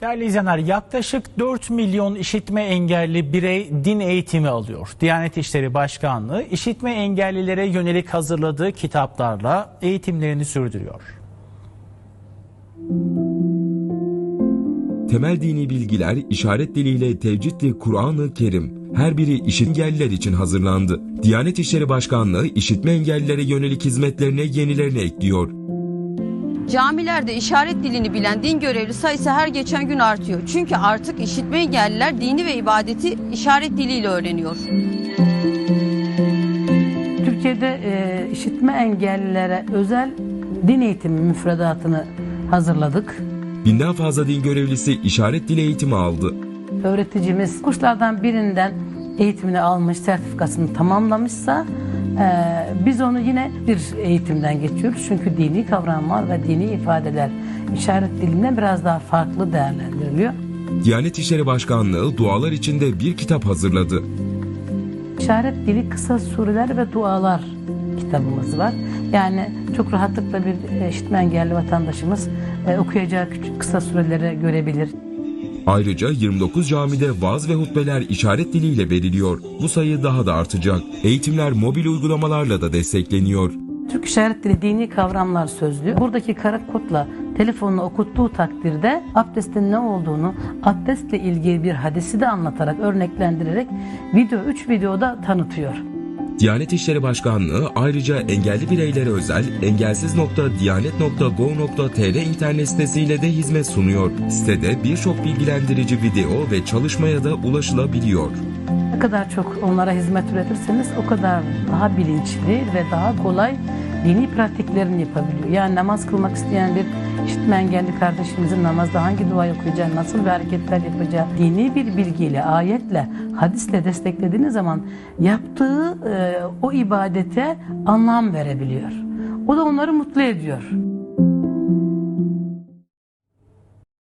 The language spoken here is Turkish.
Değerli izleyenler yaklaşık 4 milyon işitme engelli birey din eğitimi alıyor. Diyanet İşleri Başkanlığı işitme engellilere yönelik hazırladığı kitaplarla eğitimlerini sürdürüyor. Temel dini bilgiler işaret diliyle tevcidli Kur'an-ı Kerim her biri işitme engelliler için hazırlandı. Diyanet İşleri Başkanlığı işitme engellilere yönelik hizmetlerine yenilerini ekliyor. Camilerde işaret dilini bilen din görevli sayısı her geçen gün artıyor. Çünkü artık işitme engelliler dini ve ibadeti işaret diliyle öğreniyor. Türkiye'de e, işitme engellilere özel din eğitimi müfredatını hazırladık. Binden fazla din görevlisi işaret dili eğitimi aldı. Öğreticimiz kurslardan birinden eğitimini almış, sertifikasını tamamlamışsa e, biz onu yine bir eğitimden geçiyoruz. Çünkü dini kavramlar ve dini ifadeler işaret dilinden biraz daha farklı değerlendiriliyor. Diyanet İşleri Başkanlığı dualar içinde bir kitap hazırladı. İşaret dili kısa sureler ve dualar kitabımız var. Yani çok rahatlıkla bir işitme engelli vatandaşımız e, okuyacağı küçük kısa sureleri görebilir. Ayrıca 29 camide vaaz ve hutbeler işaret diliyle veriliyor. Bu sayı daha da artacak. Eğitimler mobil uygulamalarla da destekleniyor. Türk İşaret Dili Dini Kavramlar Sözlüğü buradaki kara kodla telefonunu okuttuğu takdirde abdestin ne olduğunu, abdestle ilgili bir hadisi de anlatarak, örneklendirerek video 3 videoda tanıtıyor. Diyanet İşleri Başkanlığı ayrıca engelli bireylere özel engelsiz.diyanet.gov.tr internet sitesiyle de hizmet sunuyor. Sitede birçok bilgilendirici video ve çalışmaya da ulaşılabiliyor. Ne kadar çok onlara hizmet üretirseniz o kadar daha bilinçli ve daha kolay dini pratiklerini yapabiliyor. Yani namaz kılmak isteyen bir işitme engelli kardeşimizin namazda hangi dua okuyacağı, nasıl bir hareketler yapacağı dini bir bilgiyle, ayetle, hadisle desteklediğiniz zaman yaptığı e, o ibadete anlam verebiliyor. O da onları mutlu ediyor.